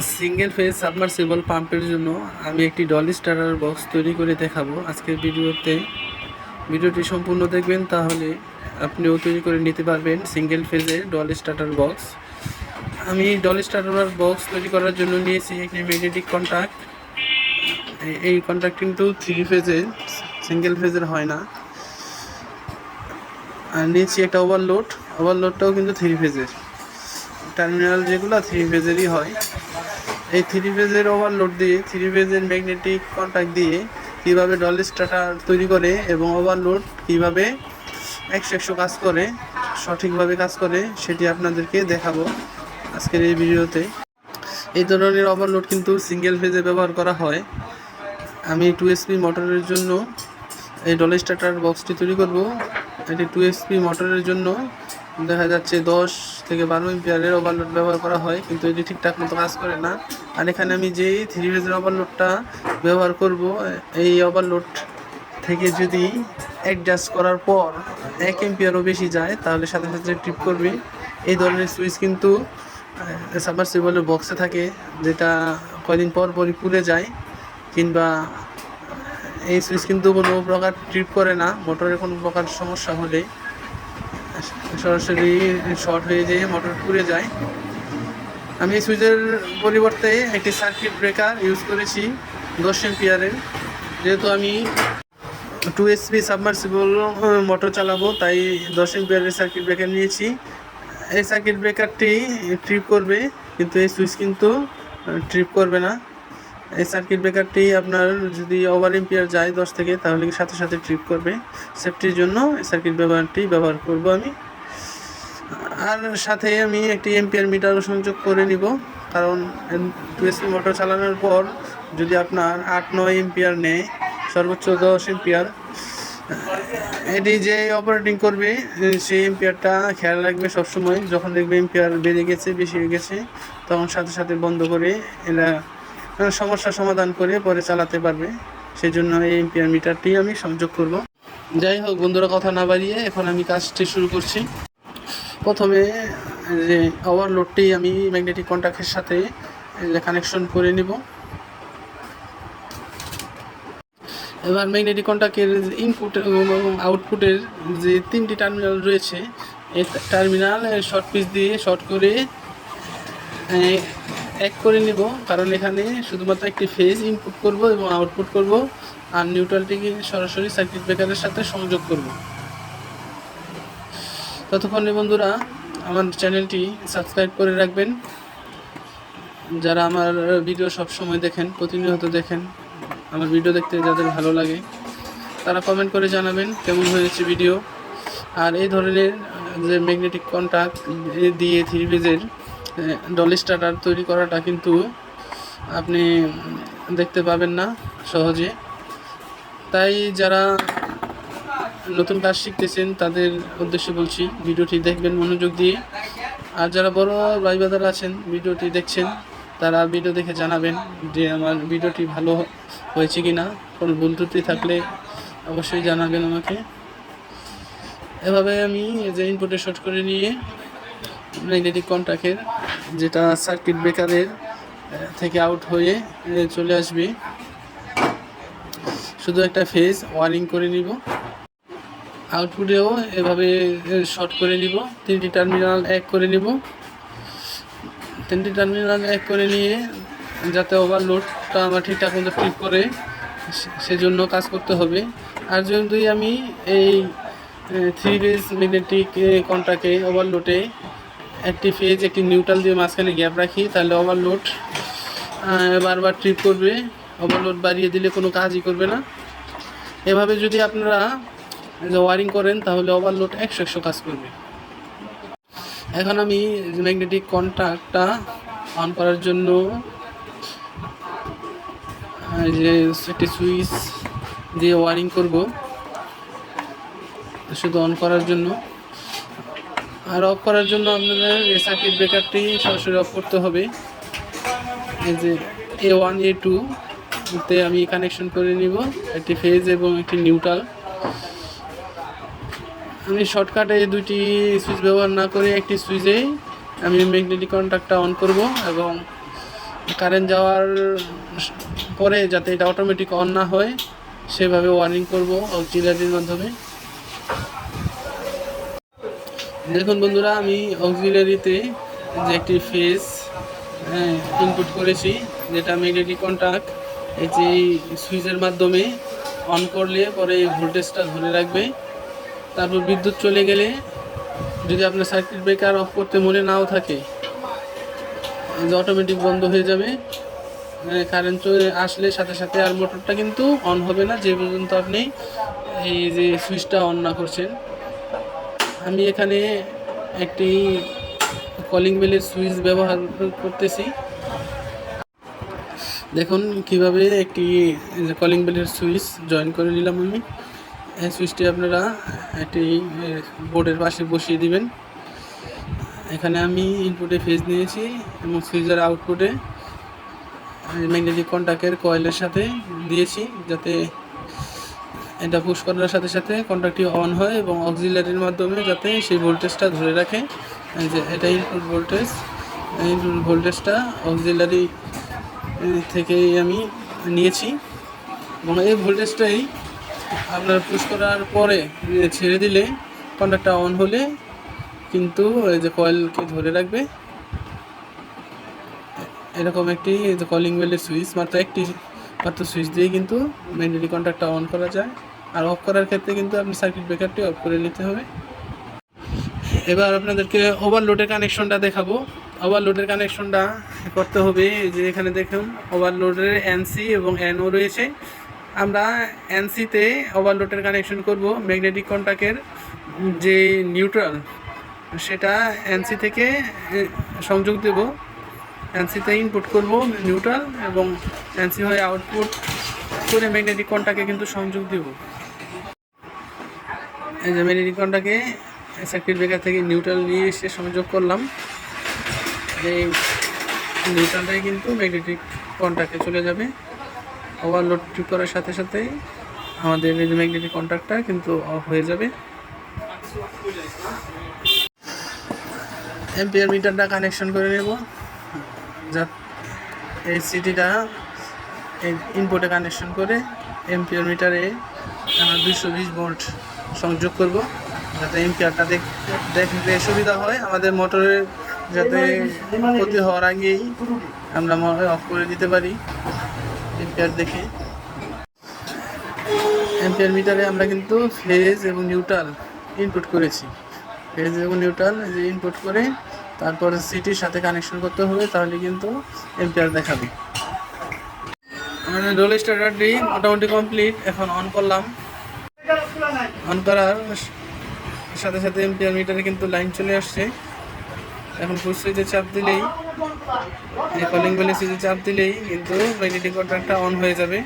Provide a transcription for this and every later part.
Single phase submersible পাম্পের জন্য আমি একটি ডলি স্টারার বক্স তৈরি করে দেখাবো আজকের ভিডিওতে। ভিডিওটি সম্পূর্ণ দেখবেন, তাহলে আপনিও তৈরি করে নিতে পারবেন সিঙ্গেল ফেজের ডলি স্টার্টার বক্স। আমি ডলি স্টার্টার বক্স তৈরি করার জন্য নিয়েছি একটি ম্যাগনেটিক কন্ট্যাক্ট এই কন্ট্যাক্ট কিন্তু থ্রি ফেজের সিঙ্গেল ফেজের হয় না। আর নিয়েছি একটা ওভারলোড, ওভারলোডটাও কিন্তু থ্রি ফেজের। টার্মিনাল যেগুলো থ্রি ফেজেরই হয়। এই থ্রি ফেজের ওভারলোড দিয়ে থ্রি ফেজের ম্যাগনেটিক কন্ট্যাক্ট দিয়ে কীভাবে ডল স্টার্টার তৈরি করে এবং ওভারলোড কীভাবে একশো একশো কাজ করে, সঠিকভাবে কাজ করে, সেটি আপনাদেরকে দেখাবো আজকের এই ভিডিওতে। এই ধরনের ওভারলোড কিন্তু সিঙ্গেল ফেজে ব্যবহার করা হয়। আমি টু এসপি মোটরের জন্য এই ডল স্টার্টার বক্সটি তৈরি করব। এটি টু এসপি মোটরের জন্য। দেখা যাচ্ছে দশ থেকে বারো এম্পিয়ারের ওভারলোড ব্যবহার করা হয়, কিন্তু এটি ঠিকঠাক মতো কাজ করে না। আর এখানে আমি যেই থ্রি ফেজের ওভারলোডটা ব্যবহার করব, এই ওভারলোড থেকে যদি অ্যাডজাস্ট করার পর এক এম্পিয়ারও বেশি যায়, তাহলে সাথে সাথে ট্রিপ করবে। এই ধরনের সুইচ কিন্তু সাবমার্সিবলের বক্সে থাকে, যেটা কয়দিন পর পরই পুড়ে যায়, কিংবা এই সুইচ কিন্তু কোনো প্রকার ট্রিপ করে না মোটরের কোনো প্রকার সমস্যা হলে। সরাসরি শর্ট হয়ে যেয়ে মোটর পুড়ে যায়। আমি এই সুইচের পরিবর্তে একটি সার্কিট ব্রেকার ইউজ করেছি দশ এম্পিয়ারের যেহেতু আমি টু এসপি সাবমার্সিবল মোটর চালাবো, তাই দশ এম্পিয়ারের সার্কিট ব্রেকার নিয়েছি। এই সার্কিট ব্রেকারটি ট্রিপ করবে, কিন্তু এই সুইচ কিন্তু ট্রিপ করবে না। এই সার্কিট ব্রেকারটি আপনার যদি ওভার এম্পিয়ার যায় দশ থেকে, তাহলে সাথে সাথে ট্রিপ করবে? সেফটির জন্য এই সার্কিট ব্যবহারটি ব্যবহার করব আমি। আর সাথে আমি একটি এম্পিয়ার মিটারও সংযোগ করে নিব, কারণ টুএসপি মোটর চালানোর পর যদি আপনার আট, নয় এম্পিয়ার নেয়, সর্বোচ্চ দশ এম্পিয়ার এটি যে অপারেটিং করবে, সেই এম্পিয়ারটা খেয়াল রাখবে সবসময়। যখন দেখবে এম্পিয়ার বেড়ে গেছে, বেশি হয়ে গেছে, তখন সাথে সাথে বন্ধ করে এরা সমস্যার সমাধান করে পরে চালাতে পারবে। সেই জন্য এই এম্পিয়ার মিটারটি আমি সংযোগ করব। যাই হোক বন্ধুরা, কথা না বাড়িয়ে এখন আমি কাজটি শুরু করছি। প্রথমে যে ওভারলোডটি আমি ম্যাগনেটিক কন্ট্যাক্টের সাথে কানেকশন করে নিব। এবার ম্যাগনেটিক কন্ট্যাক্টের ইনপুট এবং আউটপুটের যে তিনটি টার্মিনাল রয়েছে, এই টার্মিনাল শর্ট পিস দিয়ে শর্ট করে এক করে নিব, কারণ এখানে শুধুমাত্র একটি ফেজ ইনপুট করব এবং আউটপুট করব আর নিউট্রালটিকে সরাসরি সার্কিট ব্রেকারের সাথে সংযোগ করব। ততক্ষণে বন্ধুরা, আমার চ্যানেলটি সাবস্ক্রাইব করে রাখবেন। যারা আমার ভিডিও সব সময় দেখেন, প্রতিনিয়ত দেখেন, আমার ভিডিও দেখতে যাদের ভালো লাগে, তারা কমেন্ট করে জানাবেন কেমন হয়েছে ভিডিও আর এই ধরনের যে ম্যাগনেটিক কন্ট্যাক্ট দিয়ে থ্রি ফেজের ডলি স্টার্টার তৈরি করাটা কিন্তু আপনি দেখতে পাবেন না সহজে। তাই যারা নতুন কাজ শিখতেছেন, তাদের উদ্দেশ্যে বলছি, ভিডিওটি দেখবেন মনোযোগ দিয়ে। আর যারা বড় ভাই বাদার আছেন, ভিডিওটি দেখছেন, তারা ভিডিও দেখে জানাবেন যে আমার ভিডিওটি ভালো হয়েছে কি না কোনো ভুল ত্রুটি থাকলে অবশ্যই জানাবেন আমাকে। এভাবে আমি যে ইনপুটে শর্ট করে নিয়ে ম্যাগনেটিক কন্ট্যাক্টের যেটা সার্কিট ব্রেকারের থেকে আউট হয়ে চলে আসবে। শুধু একটা ফেজ ওয়ারিং করে নিব। আউটপুটেও এভাবে শর্ট করে নিব। তিনটি টার্মিনাল এক করে নিব। তিনটি টার্মিনাল এক করে নিয়ে, যাতে ওভারলোডটা আমার ঠিকঠাক মতো ফ্লিপ করে সেজন্য কাজ করতে হবে। আর যদি আমি এই থ্রি ফেজ ম্যাগনেটিক কন্ট্রাক্টে ওভারলোডে একটি ফেজ, একটি নিউট্রাল দিয়ে মাঝখানে গ্যাপ রাখি, তাহলে ওভারলোড বারবার ট্রিপ করবে। ওভারলোড বাড়িয়ে দিলে কোনো কাজই করবে না। এভাবে যদি আপনারা ওয়ারিং করেন, তাহলে ওভারলোড একশো একশো কাজ করবে। এখন আমি ম্যাগনেটিক কন্ট্রাক্টটা অন করার জন্য যে একটি সুইচ দিয়ে ওয়ারিং করব, শুধু অন করার জন্য। আর অফ করার জন্য আপনাদের এই সার্কিট ব্রেকারটি সরাসরি অফ করতে হবে। এই যে এ ওয়ান এ টু তে আমি কানেকশন করে নিব। একটি ফেজ এবং একটি নিউট্রাল আমি শর্টকাটে দুইটি সুইচ ব্যবহার না করে একটি সুইচেই আমি ম্যাগনেটিক কন্ট্যাক্টটা অন করব এবং কারেন্ট যাওয়ার পরে যাতে এটা অটোমেটিক অন না হয়, সেভাবে ওয়ারিং করব অক্সিলারির মাধ্যমে। দেখুন বন্ধুরা, আমি অক্সিলারিতে যে একটি ফেস ইনপুট করেছি, যেটা ম্যাগনেটিক কন্ট্যাক্ট এই যে এই সুইচের মাধ্যমে অন করলে পরে এই ভোল্টেজটা ধরে রাখবে। তারপর বিদ্যুৎ চলে গেলে যদি আপনার সার্কিট ব্রেকার অফ করতে মনে নাও থাকে যে অটোমেটিক বন্ধ হয়ে যাবে কারেন্ট চলে আসলে সাথে সাথে আর মোটরটা কিন্তু অন হবে না, যে পর্যন্ত আপনি এই যে সুইচটা অন না করছেন। আমি এখানে একটি কলিং বেলের সুইচ ব্যবহার করতেছি। দেখুন কীভাবে একটি কলিং বেলের সুইচ জয়েন করে নিলাম আমি। এই সুইচটি আপনারা একটি বোর্ডের পাশে বসিয়ে দিবেন। এখানে আমি ইনপুটে ফেজ নিয়েছি এবং সুইচের আউটপুটে ম্যাগনেটিক কন্ট্যাক্টের কয়েলের সাথে দিয়েছি যাতে এটা পুশ করার সাথে সাথে কন্ট্যাক্টটি অন হয় এবং অক্সিলারির মাধ্যমে যাতে সেই ভোল্টেজটা ধরে রাখে। যে এটা ইনপুট ভোল্টেজ ইনপুট ভোল্টেজটা অক্সিলারি থেকেই আমি নিয়েছি। এবং এই ভোল্টেজটাই আপনার পুশ করার পরে ছেড়ে দিলে কন্ট্যাক্টটা অন হলে কিন্তু এই যে কয়েলকে ধরে রাখবে। এরকম একটি কলিং বেলের সুইচ মাত্র একটি, মাত্র সুইচ দিয়ে কিন্তু ম্যাগনেটিক কন্ট্যাক্টটা অন করা যায়। আর অফ করার ক্ষেত্রে কিন্তু আপনি সার্কিট ব্রেকারটি অফ করে নিতে হবে। এবার আপনাদেরকে ওভারলোডের কানেকশনটা দেখাবো। ওভারলোডের কানেকশনটা করতে হবে যে এখানে দেখুন ওভারলোডের এনসি এবং এনও রয়েছে। আমরা এনসিতে ওভারলোডের কানেকশন করব ম্যাগনেটিক কন্ট্যাক্টের যে নিউট্রাল সেটা এনসি থেকে সংযোগ দেব। এনসিতে ইনপুট করব নিউট্রাল এবং এনসি হয়ে আউটপুট করে ম্যাগনেটিক কন্ট্যাক্টে কিন্তু সংযোগ দেব। এই যে ম্যাগনেটিক কন্ট্যাক্টে সার্কিট ব্রেকার থেকে নিউট্রাল নিয়ে এসে সংযোগ করলাম। এই নিউট্রালটাই কিন্তু ম্যাগনেটিক কন্ট্যাক্টে চলে যাবে। ওভারলোড করার সাথে সাথেই আমাদের এই যে ম্যাগনেটিক কন্ট্যাক্টটা কিন্তু অফ হয়ে যাবে। এম্পিয়ার মিটারটা কানেকশন করে নেব। যা এই সিটিটা ইনপুটে কানেকশন করে এম্পিয়ার মিটারে আমরা দুশো বিশ ভোল্ট সংযোগ করব যাতে এম্পিয়ারটা দেখ, দেখতে সুবিধা হয়। আমাদের মোটরের যাতে ক্ষতি হওয়ার আগেই আমরা অফ করে দিতে পারি এম্পিয়ার দেখে। এম্পিয়ার মিটারে আমরা কিন্তু ফেজ এবং নিউট্রাল ইনপুট করেছি। ফেজ এবং নিউট্রাল যে ইনপুট করে তারপরে সিটির সাথে কানেকশন করতে হবে, তাহলে কিন্তু এম্পিয়ার দেখাবে। আমাদের রোল স্টার্টারটি মোটামুটি কমপ্লিট এখন অন করলাম। অন করার সাথে সাথে এম্পিয়ার মিটারে কিন্তু লাইন চলে আসছে। এখন সুইচে চাপ দিলেই, এই কলিং বেলে সুইচে চাপ দিলেই কিন্তু ম্যাগনেটিক কন্ট্রাক্টটা অন হয়ে যাবে।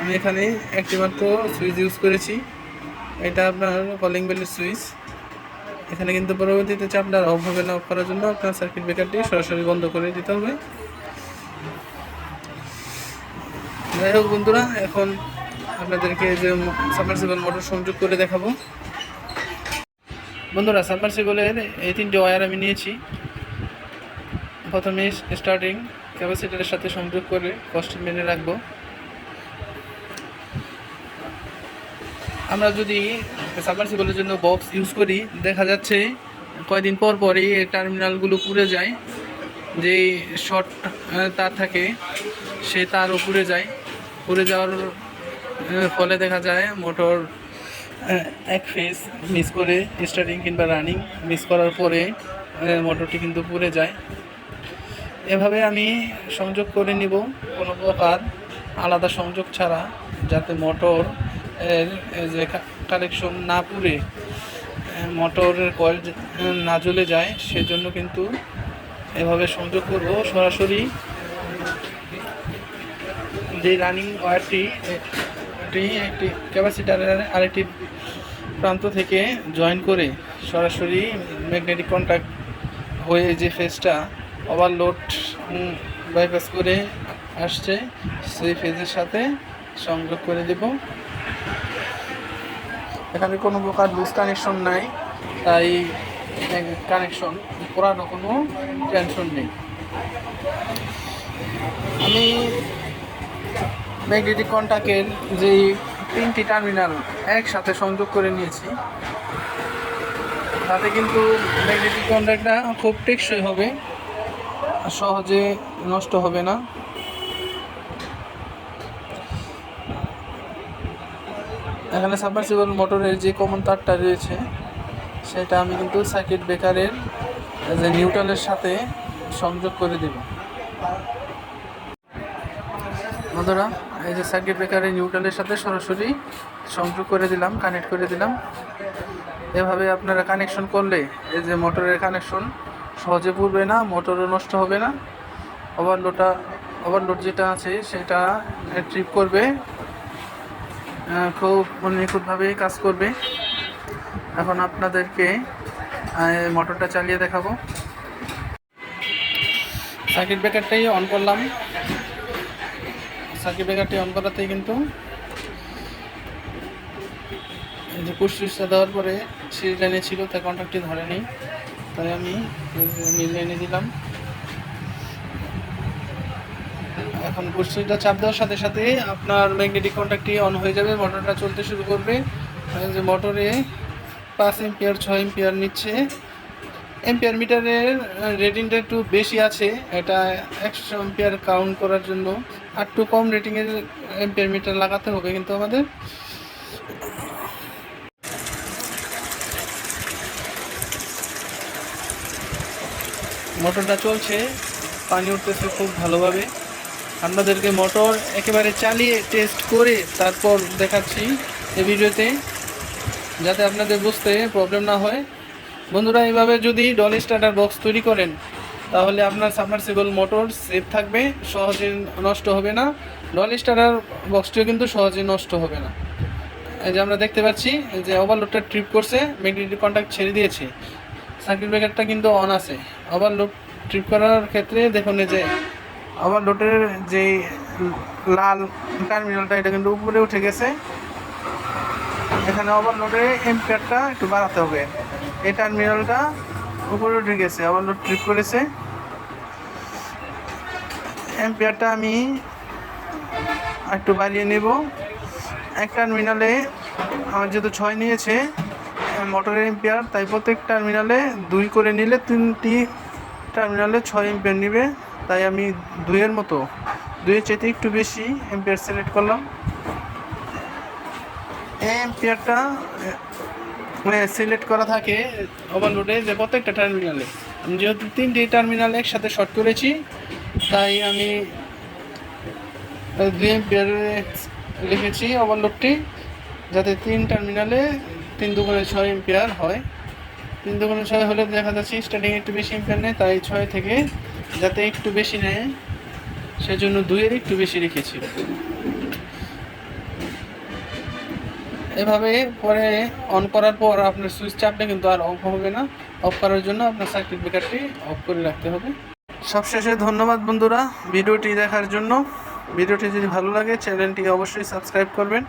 আমি এখানে একটি মাত্র সুইচ ইউজ করেছি। এটা আপনার কলিং বেলের সুইচ এখানে কিন্তু পরবর্তীতে চাপটা অফ হবে না করার জন্য আপনার সার্কিট ব্রেকারটি সরাসরি বন্ধ করে দিতে হবে। যাই হোক বন্ধুরা, এখন আপনাদেরকে যে সাবমার্সিবল মোটর সংযোগ করে দেখাবো। বন্ধুরা, সাবমার্সিবলের এই তিনটি ওয়ার আমি নিয়েছি। প্রথমে স্টার্টিং ক্যাপাসিটারের সাথে সংযোগ করে কষ্ট মেনে রাখব। আমরা যদি সাবমার্সিবলের জন্য বক্স ইউজ করি, দেখা যাচ্ছে কয়দিন পর পরই টার্মিনালগুলো পুড়ে যায়। যে শর্ট তার থাকে, সে তার উপরে যায়। পুড়ে যাওয়ার ফলে দেখা যায় মোটর এক ফেজ মিস করে স্টার্টিং কিংবা রানিং মিস করার পরে মোটরটি কিন্তু পুড়ে যায়। এভাবে আমি সংযোগ করে নিব কোনো প্রকার আলাদা সংযোগ ছাড়া, যাতে মোটর যে কানেকশন না পুড়ে মোটরের কয়েল না জ্বলে যায়, সেজন্য কিন্তু এভাবে সংযোগ করব সরাসরি। যে রানিং ওয়্যারটি এটি একটি ক্যাপাসিটারের আরেকটি প্রান্ত থেকে জয়েন করে সরাসরি ম্যাগনেটিক কন্ট্যাক্ট হয়ে যে ফেজটা ওভারলোড বাইপাস করে আসছে, সেই ফেজের সাথে সংযোগ করে দেব। এখানে কোনো প্রকার লুজ কানেকশন নাই, তাই কানেকশন করারও কোনো টেনশন নেই। আমি ম্যাগনেটিক কন্টাক্টের যেই তিনটি টার্মিনাল একসাথে সংযোগ করে নিয়েছি, তাতে কিন্তু ম্যাগনেটিক কন্ট্যাক্টটা খুব টেকসই হবে সহজে নষ্ট হবে না। এখানে সাবমার্সিবল মোটরের যে কমন তারটা রয়েছে, সেটা আমি কিন্তু সার্কিট ব্রেকারের যে নিউট্রালের সাথে সংযোগ করে দেব। বন্ধুরা এই যে সার্কিট ব্রেকারের নিউট্রালের সাথে সরাসরি সংযোগ করে দিলাম কানেক্ট করে দিলাম। এভাবে আপনারা কানেকশন করলে এই যে মোটরের কানেকশন সহজে পড়বে না, মোটরও নষ্ট হবে না। ওভারলোডটা ওভারলোড যেটা আছে সেটা ট্রিপ করবে খুব নিখুঁতভাবে কাজ করবে। এখন আপনাদেরকে মোটরটা চালিয়ে দেখাবো। সার্কিট ব্রেকারটাই অন করলাম। সার্কিট ব্রেকারটি অন করাতেই কিন্তু যে পুশ দেওয়ার পরে সিরিজ লাইনে ছিল, তাই কন্ট্যাক্টটি ধরেনি। তাই আমি মিল লাইনে দিলাম। এখন পুশ চাপ দেওয়ার সাথে সাথে আপনার ম্যাগনেটিক কন্ট্যাক্টটি অন হয়ে যাবে মোটরটা চলতে শুরু করবে। যে মোটরে পাঁচ এম্পিয়ার ছয় এম্পিয়ার নিচ্ছে। এম্পিয়ার মিটারের রেটিংটা একটু বেশি আছে। এটা একশো এম্পিয়ার কাউন্ট করার জন্য। আর একটু কম রেটিংয়ের এম্পিয়ার মিটার লাগাতে হবে কিন্তু আমাদের। মোটরটা চলছে, পানি উঠতেছে খুব ভালোভাবে। আপনাদেরকে মোটর একেবারে চালিয়ে টেস্ট করে তারপর দেখাচ্ছি এই ভিডিওতে যাতে আপনাদের বুঝতে প্রবলেম না হয়। বন্ধুরা, এইভাবে যদি ডল স্টার্টার বক্স তৈরি করেন, তাহলে আপনার সাবমার্সিবল মোটর সেফ থাকবে, সহজে নষ্ট হবে না। ডল স্টার্টার বক্সটিও কিন্তু সহজে নষ্ট হবে না। এই যে আমরা দেখতে পাচ্ছি যে ওভারলোডটা ট্রিপ করছে ম্যাগনেটিক কন্ট্যাক্ট ছেড়ে দিয়েছে। সার্কিট ব্রেকারটা কিন্তু অন আছে। ওভারলোড ট্রিপ করার ক্ষেত্রে দেখুন যে ওভারলোডের যে লাল টার্মিনালটা এটা কিন্তু উপরে উঠে গেছে। এখানে ওভারলোডে এম্পিয়ারটা একটু বাড়াতে হবে। এই টার্মিনালটা উপরে উঠে গেছে ওভারলোড ট্রিপ করেছে। এম্পিয়ারটা আমি একটু বাড়িয়ে নেব। এক টার্মিনালে আমার যেহেতু ছয় নিয়েছে মোটরের এম্পিয়ার তাই প্রত্যেক টার্মিনালে দুই করে নিলে তিনটি টার্মিনালে ছয় এম্পিয়ার নেবে। তাই আমি দুইয়ের মতো, দুইয়ের চাইতে একটু বেশি এম্পিয়ার সিলেক্ট করলাম। এই এম্পিয়ারটা সিলেক্ট করা থাকে ওভারলোডে যে প্রত্যেকটা টার্মিনালে আমি যেহেতু তিনটি টার্মিনাল একসাথে শর্ট করেছি, তাই আমি লিখেছি ওভারলোডটি যাতে তিন টার্মিনালে তিন দুগুণে ছয় এম্পিয়ার হয়। তিন দুগুণে ছয় হলে দেখা যাচ্ছে স্টার্টিং একটু বেশি এম্পিয়ার নেয়, তাই ছয় থেকে যাতে একটু বেশি নেয়, সেজন্য দুইয়ের একটু বেশি রেখেছি। এভাবে পরে অন করার পর আপনার সুইচ চাপটা কিন্তু আর অফ হবে না। অফ করার জন্য আপনার সার্কিট ব্রেকারটি অফ করে রাখতে হবে। সবশেষে ধন্যবাদ বন্ধুরা ভিডিওটি দেখার জন্য। ভিডিওটি যদি ভালো লাগে চ্যানেলটি অবশ্যই সাবস্ক্রাইব করবেন।